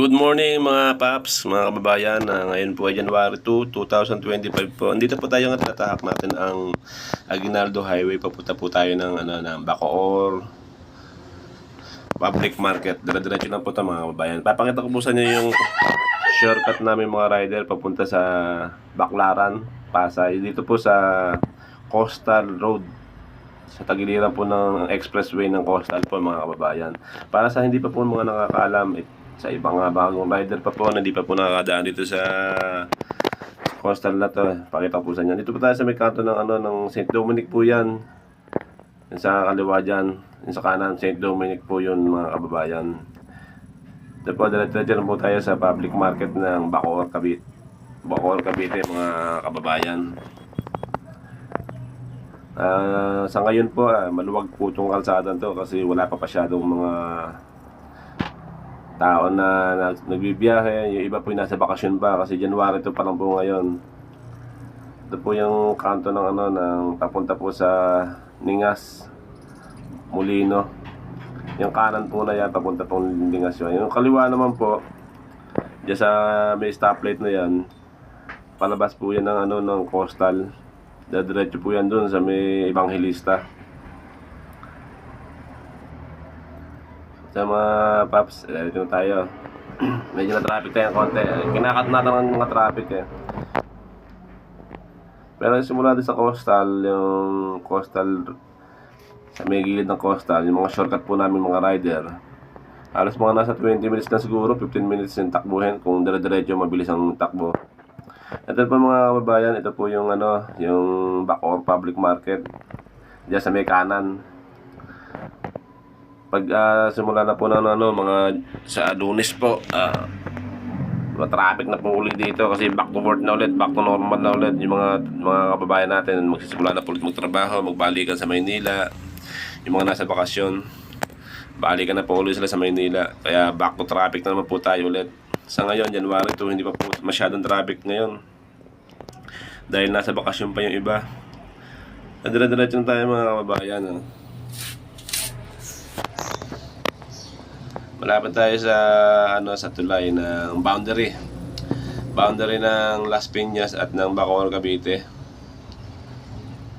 Good morning mga paps, mga kababayan. Ah, ngayon po ay January 2, 2025 po. Andito po tayo ngayon tatahak natin ang Aguinaldo Highway. Papunta po tayo ng, ano, ng Bacoor Public Market. Dire-diretso lang po ito mga kababayan. Papakita ko po sa inyo yung shortcut namin mga rider papunta sa Baclaran, Pasay. Dito po sa Coastal Road sa tagiliran po ng expressway ng Coastal po mga kababayan. Para sa hindi pa po mga nakakaalam, sa ibang bagong rider pa po na hindi pa po nakakadaan dito sa Coastal na to. Pakita po sa inyo. Dito po tayo sa may kanto ng, ano, ng St. Dominic po yan. Yan sa kaliwa dyan. Yan sa kanan, St. Dominic po yun mga kababayan. Ito po, diretso lang po tayo sa public market ng Bacoor, Cavite. Bacoor, Cavite mga kababayan. Ah, sa ngayon po, ah, maluwag po itong kalsada to kasi wala pa pasyadong mga tao na, na nagbibiyahe. Yung iba po yung nasa bakasyon pa kasi January to pa lang po ngayon. Ito po yung kanto ng ano ng papunta po sa Ningas Molino. Yung kanan po na yan papunta pong Ningas yun. Yung kaliwa naman po diyan sa may stoplight na yan palabas po yan ng ano ng coastal. Dadiretso po yan doon sa may Evangelista. Sa mga paps, dito tayo. Medyo na traffic tayo ng konti. Kinakat natin ang mga traffic eh. Pero simula din sa coastal, yung coastal sa may gilid ng coastal, yung mga shortcut po namin mga rider. Halos mga nasa 20 minutes na siguro, 15 minutes yung takbuhin kung dire-diretso mabilis ang takbo. Ito po mga kababayan, ito po yung ano, yung Bacoor Public Market. Diyan sa may kanan. Pag ah, simula na po ng ano, mga sa lunes po, mga traffic na po ulit dito kasi back to work na ulit, back to normal na ulit. Yung mga mga kababayan natin magsisimula na po ulit magtrabaho, magbalikan sa Maynila. Yung mga nasa bakasyon balikan na po ulit sila sa Maynila. Kaya back to traffic na naman po tayo ulit. Sa ngayon, January 2, hindi pa po masyadong traffic ngayon. Dahil nasa bakasyon pa yung iba. Nadira-diretso tayo mga kababayan ah. Malapit tayo sa ano sa tulay ng boundary. Boundary ng Las Piñas at ng Bacoor, Cavite.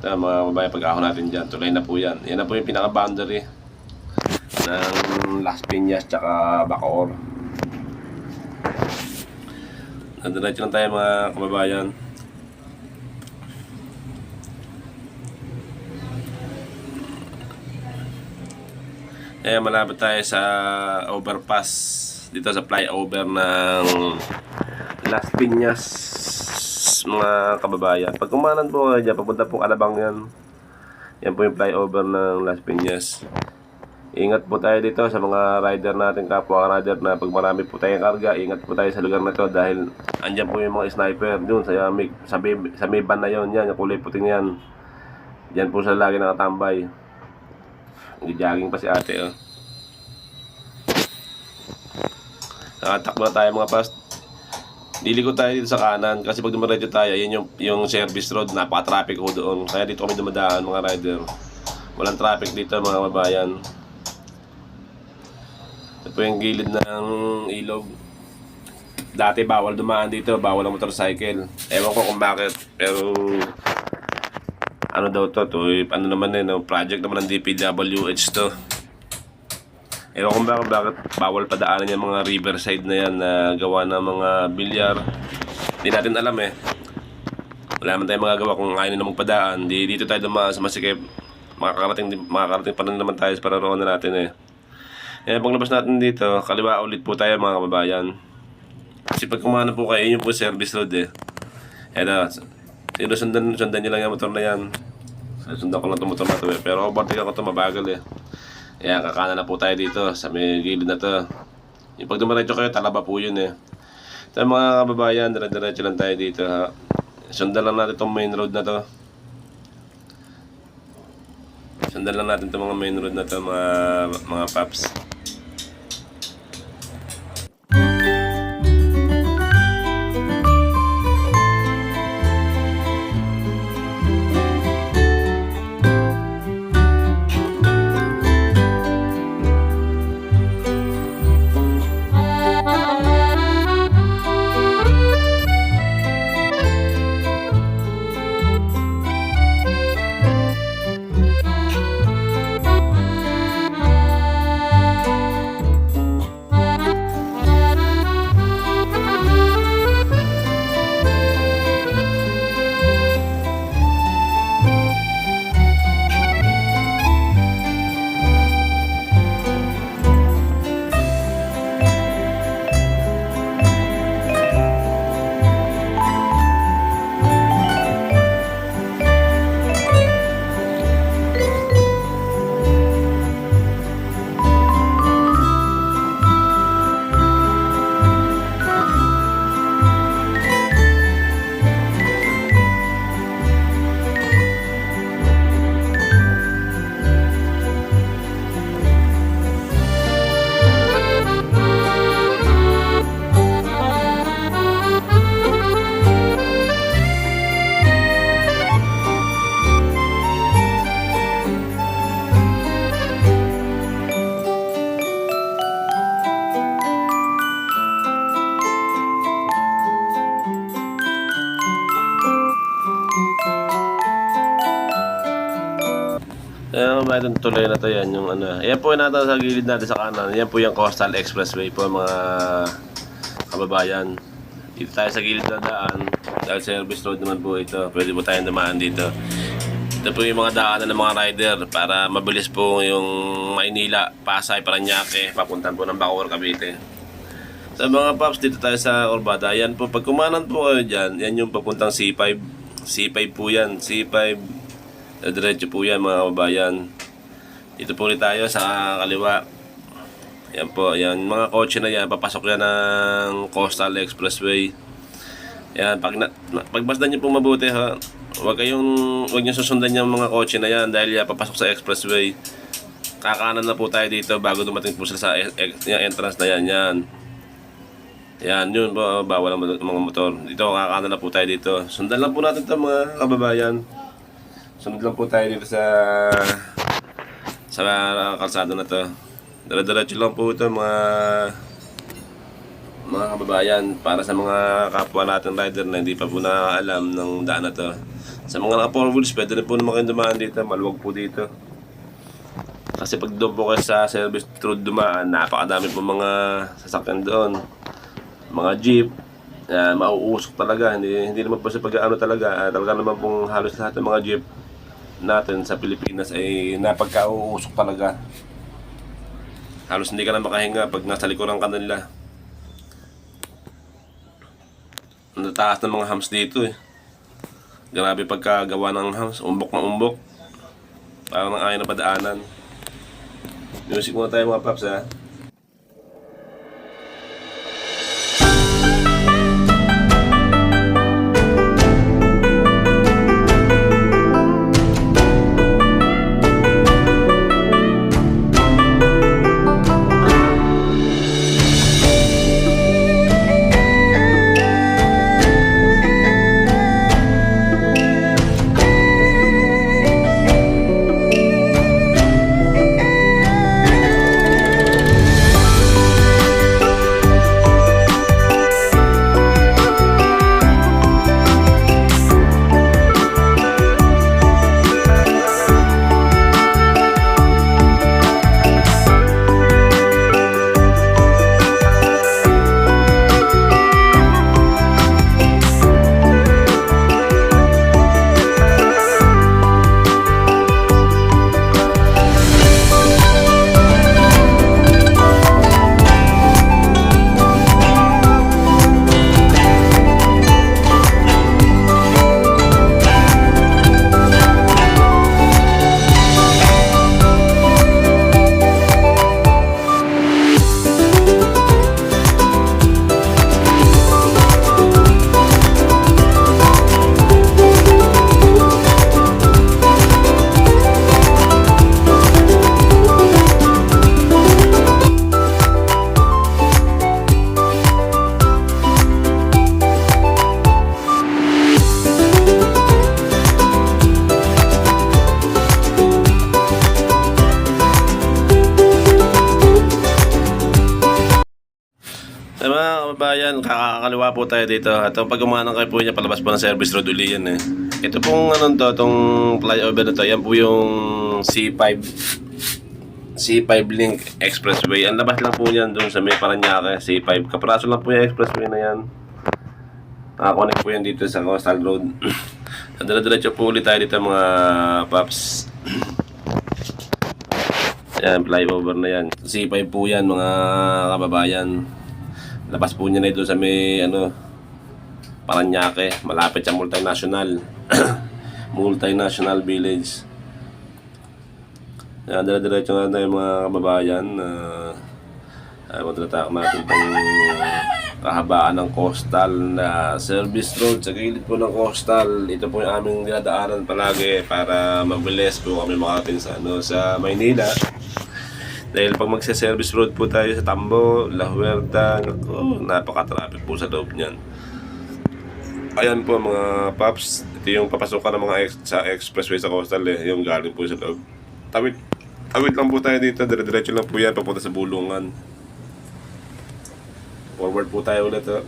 Ito mga kababayan, pag ako natin dyan, tulay na po yan. Yan na po yung pinaka-boundary ng Las Piñas tsaka Bacoor. Nadiretso lang tayo mga kababayan. Eh, malapit tayo sa overpass dito sa flyover ng Las Piñas mga kababayan. Pag kumanan po kayo dyan, papunta po Alabang yan. Yan po yung flyover ng Las Piñas. Ingat po tayo dito sa mga rider natin, kapwa rider na pag marami po tayong karga, ingat po tayo sa lugar na to dahil andyan po yung mga sniper dun sa may, sa may, sa may van na yon yan, yung kulay puting yan. Diyan po sila lagi nakatambay. Nag-jogging pa si ate, oh. Nakatakbo na tayo mga past. Liliko tayo dito sa kanan kasi pag dumiretso tayo, yan yung, yung service road, napaka-traffic ko doon. Kaya dito kami dumadaan mga rider. Walang traffic dito mga kababayan. Ito po yung gilid ng ilog. Dati bawal dumaan dito, bawal ang motorcycle. Ewan ko kung bakit, pero ano daw to, to eh, ano naman eh, no, project naman ng DPWH to. Ewan kung bakit, bakit bawal padaanan yung mga riverside na yan na gawa ng mga bilyar. Hindi natin alam eh. Wala naman tayong magagawa kung ayaw nila magpadaan. Di, dito tayo dumaan sa masikip. Makakarating, makakarating pa rin naman tayo sa pararoonan natin eh. Eh, paglabas natin dito, kaliwa ulit po tayo mga kababayan. Kasi pag kumana po kayo, yun po service road eh. Eto, sino sundan, sundan nyo lang yung motor na yan. Sundan ko lang itong motor na to eh. Pero overtake ako ito, mabagal eh. Kaya kakana na po tayo dito sa may gilid na to. Yung pag dumiretso kayo, talaba po yun eh. Ito mga kababayan, dire-diretso lang tayo dito ha. Sundan lang natin itong main road na to. Sundan lang natin itong mga main road na to mga, mga paps. Itong tuloy na to yan, yung ano. Yan po nata sa gilid natin sa kanan. Yan po yung Coastal Expressway po mga kababayan. Dito tayo sa gilid na daan. Dahil service road naman po ito. Pwede po tayong dumaan dito. Ito po yung mga daanan ng mga rider para mabilis po yung Maynila, Pasay, Paranaque, papuntan po ng Bacoor, Cavite. Sa mga paps, dito tayo sa Orbada. Yan po, pag kumanan po kayo dyan, yan yung papuntang C5. C5 po yan. C5. Eh, Diretso po yan mga kababayan. Dito po tayo sa kaliwa. Yan po, yan. Mga kotse na yan, papasok yan ng Coastal Expressway. Yan, pag, na, pagbasdan niyo po mabuti ha. Huwag kayong, huwag niyo susundan yung mga kotse na yan dahil yan, papasok sa expressway. Kakanan na po tayo dito bago dumating po sila sa e- e- yung entrance na yan. Yan. Yan, yun po, bawal ang mga motor. Dito, kakanan na po tayo dito. Sundan lang po natin ito mga kababayan. Sunod lang po tayo dito sa sa kalsada na to. Dire-diretso lang po ito mga mga kababayan para sa mga kapwa natin rider na hindi pa po nakakaalam ng daan na to. Sa mga naka four wheels, pwede rin po naman kayo dumaan dito. Maluwag po dito. Kasi pag doon po kayo sa service road dumaan, napakadami po mga sasakyan doon. Mga jeep, uh, mauusok talaga. Hindi, hindi naman po sa pag-ano talaga. Ah, talaga naman pong halos lahat ng mga jeep natin sa Pilipinas ay napagkauusok talaga. Halos hindi ka na makahinga pag nasa likuran ka nila. Ang taas ng mga hams dito eh. Grabe pagkagawa ng hams. Umbok na umbok. Parang ayaw na padaanan. Music muna tayo mga paps ha. Kakakaliwa po tayo dito. Ito, pag umanang kayo po niya, palabas po ng service road uli yan eh. Ito pong ano to, itong flyover na to, yan po yung C5 C5 Link Expressway. Ang labas lang po niyan doon sa may Paranaque, C5. Kapraso lang po yung expressway na yan. Nakakonect po yan dito sa Coastal Road. Sa dire-diretso po ulit tayo dito mga paps. Yan, flyover na yan. C5 po yan mga kababayan. Labas po niya na ito sa may ano, Paranaque, malapit sa multinational. multinational village. Yan, dire-diretso nga tayo mga kababayan. Uh, ay, matatatak natin itong kahabaan ng coastal na service road sa gilid po ng coastal. Ito po yung aming dinadaanan palagi para mabilis po kami makarating sa, ano, sa Maynila. Dahil pag magsa-service road po tayo sa Tambo, La Huerta, naku, napaka-traffic po sa loob niyan. Ayan po mga paps, ito yung papasukan ng mga ex- sa expressway sa coastal eh, yung galing po sa loob. Tawid, tawid lang po tayo dito, dire-diretso lang po yan, papunta sa Bulungan. Forward po tayo ulit oh.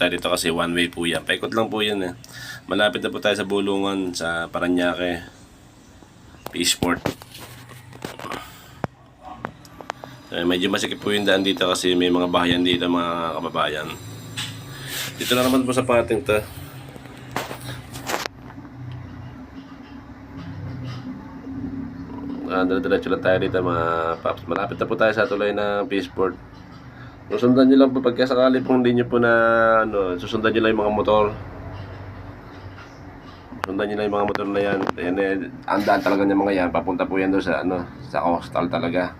Tayo dito kasi one way po yan. Paikot lang po yan eh. Malapit na po tayo sa Bulungan, sa Paranaque, Peaceport. Eh, medyo masikip po yung daan dito kasi may mga bahayan dito mga kababayan. Dito na naman po sa pating to. Ah, diretso lang tayo dito mga paps. Malapit na po tayo sa tulay ng Peaceport. Susundan nyo lang po pagka sakali pong hindi nyo po na ano, susundan nyo lang yung mga motor. Sundan nyo lang yung mga motor na yan. Yan eh, ang daan talaga ng mga yan. Papunta po yan doon sa ano, sa coastal talaga.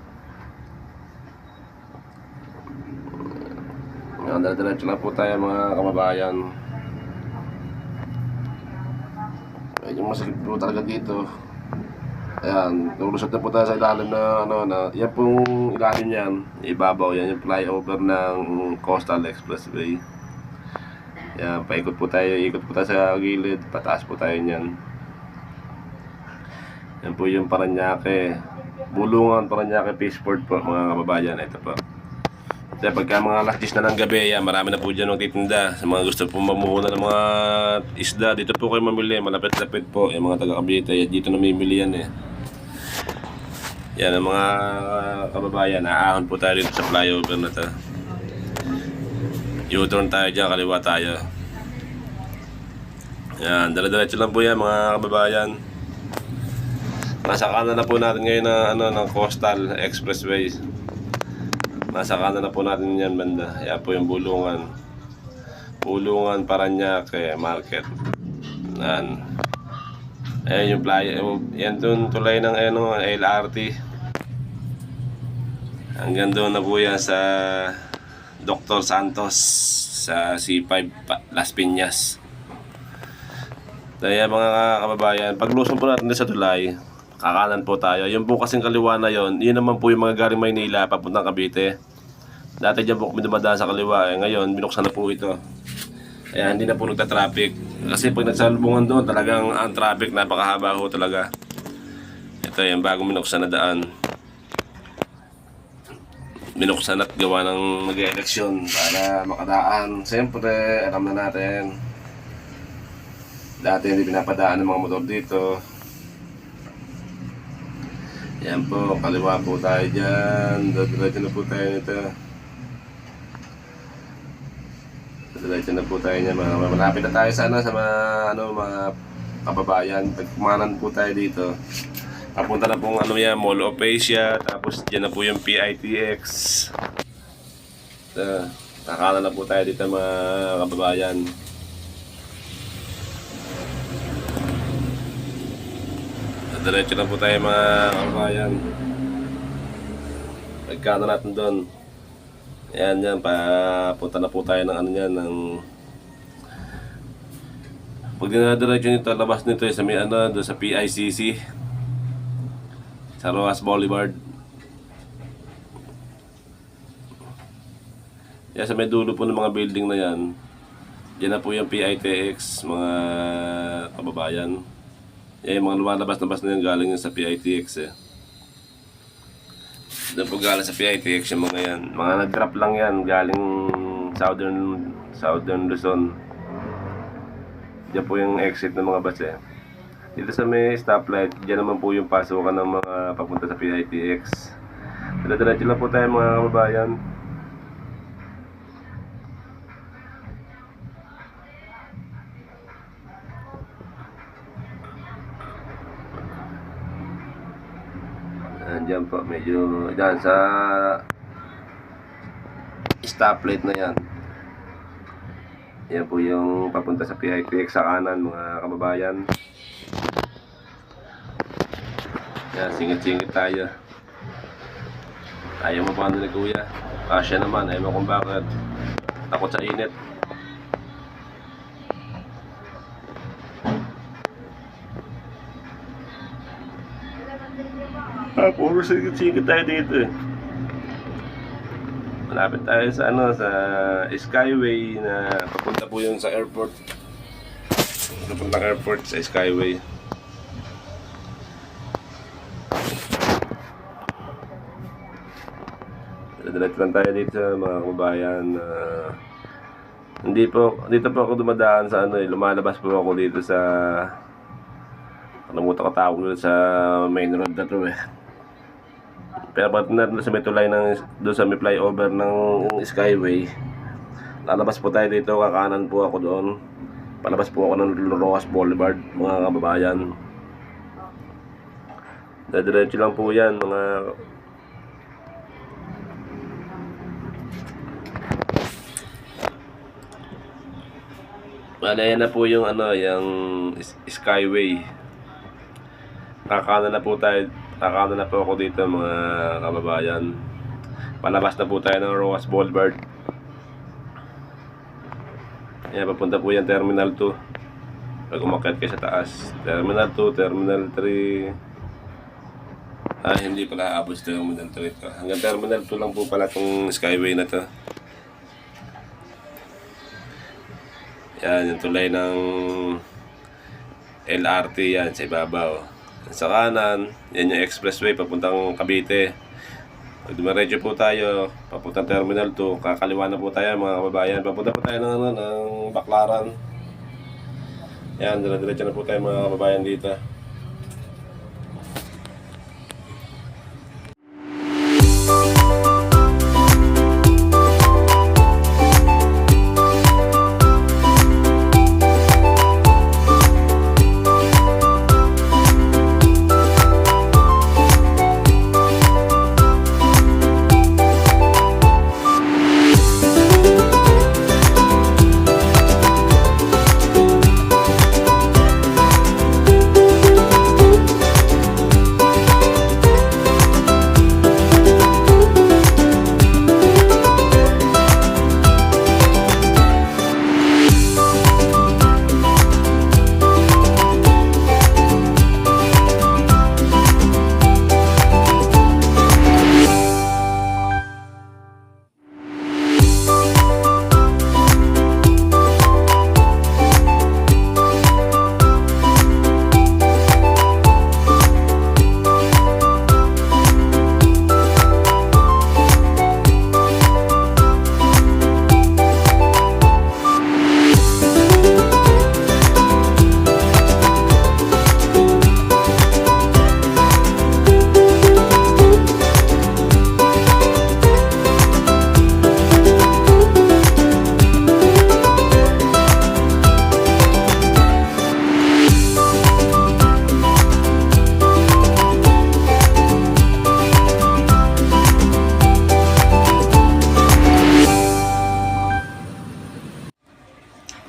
Yan, diretso lang po tayo mga kamabayan. Medyo masakit po talaga dito. Ayan, lulusot na po tayo sa ilalim na ano na yan pong ilalim niyan, ibabaw yan yung flyover ng Coastal Expressway. Yan, paikot po tayo, ikot po tayo sa gilid, pataas po tayo niyan. Yan po yung Paranaque, Bulungan, Paranaque, Peaceport po mga kababayan, ito po. Kaya pagka mga alas 10 na ng gabi, yan, marami na po dyan magtitinda. Sa mga gusto po mamuhunan ng mga isda, dito po kayo mamili, malapit-lapit po. Yung mga taga-Cavite, dito namimili yan eh. Yan ang mga kababayan, aahon po tayo dito sa flyover na to. U-turn tayo dyan, kaliwa tayo. Yan, dala-diretso lang po yan mga kababayan. Nasa kanan na po natin ngayon na ano ng Coastal Expressway. Nasa kanan na po natin yan banda. Yan po yung bulungan. Bulungan Paranaque Market. Yan. Ayan yung playa. Yan doon tulay ng ano, LRT. Hanggang doon na po yan sa Dr. Santos sa C5 Pa- Las Piñas. Kaya mga kababayan, paglusong po natin sa tulay, kakanan po tayo. Yung po kasing kaliwa na yon, yun naman po yung mga galing Maynila papuntang Cavite. Dati dyan po kami dumadaan sa kaliwa, eh, ngayon binuksan na po ito. Kaya hindi na po nagta-traffic. Kasi pag nagsalubungan doon, talagang ang traffic napakahaba ho talaga. Ito yung bagong binuksan na daan. Binuksan at gawa ng mag-eleksyon para makadaan. Siyempre, alam na natin. Dati hindi pinapadaan ng mga motor dito. Yan po, kaliwa po tayo dyan. Diretso na po tayo nito. Diretso na po tayo niyan. Malapit na tayo sana sa mga, ano, mga kababayan. Pagkumanan po tayo dito. Papunta na pong ano yan, Mall of Asia. Tapos dyan na po yung PITX. Uh, nakakala na po tayo dito mga kababayan. Diretso na po tayo mga kababayan. Pagkano natin doon. Ayan yan, papunta na po tayo ng ano yan, ng... Pag dinadiretso nito, labas nito eh, sa may ano, doon sa PICC. Sa Rojas Boulevard. Yan sa may dulo po ng mga building na yan. Yan na po yung PITX, mga kababayan. Yung mga lumalabas-labas na yan galing yun sa PITX eh. Doon po galing sa PITX yung mga yan. Mga nag-drop lang yan galing Southern Southern Luzon. Diyan po yung exit ng mga bus eh. Dito sa may stoplight, diyan naman po yung pasukan ng mga papunta sa PITX. Dala-diretso lang po tayo mga kababayan. Andiyan po, medyo dyan sa stoplight na yan. Yan po yung papunta sa PITX sa kanan mga kababayan. Yan, singit-singit tayo. Ayaw mo paano ni kuya. Kasya naman, ayaw mo kung bakit. Takot sa init. Ah, puro singit-singit tayo dito eh. Malapit tayo sa ano sa Skyway na papunta po yun sa airport. Papuntang airport sa Skyway. Diretso lang tayo dito mga kababayan. Uh, Hindi po, dito po ako dumadaan sa ano eh, lumalabas po ako dito sa Nakalimutan ko tawag sa main road na to eh. Pero pag na sa may tulay ng doon sa may flyover ng Skyway, lalabas po tayo dito, kakanan po ako doon. Palabas po ako ng Rojas Boulevard, mga kababayan. Dadiretso lang po yan, mga Bale, yan na po yung ano, yung Skyway. Kakanan na po tayo, kakanan na po ako dito mga kababayan. Palabas na po tayo ng Rojas Boulevard. Yan, papunta po yan Terminal 2. Pag umakyat kayo sa taas. Terminal 2, Terminal 3. Ah, hindi pala aabot sa Terminal 3 ito. Hanggang Terminal 2 lang po pala itong Skyway na to. Yan, yung tulay ng LRT yan sa ibabaw. Sa kanan, yan yung expressway papuntang Cavite. Pag dumiretso po tayo, papuntang Terminal 2, kakaliwa na po tayo mga kababayan. Papunta po tayo ng, ano, ng Baklaran. Yan, dire-diretso na po tayo mga kababayan dito.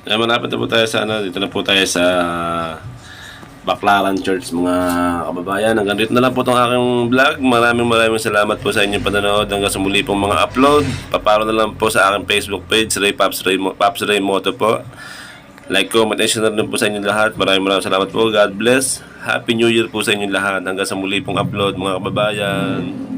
Eh, malapit na po tayo sa ano, dito na po tayo sa Baclaran Church mga kababayan. Hanggang dito na lang po itong aking vlog. Maraming maraming salamat po sa inyong panonood. Hanggang sa muli pong mga upload. Paparo na lang po sa aking Facebook page, Ray Pops Ray, Pops Ray Moto po. Like, comment, and share na po sa inyong lahat. Maraming maraming salamat po. God bless. Happy New Year po sa inyong lahat. Hanggang sa muli pong upload mga kababayan.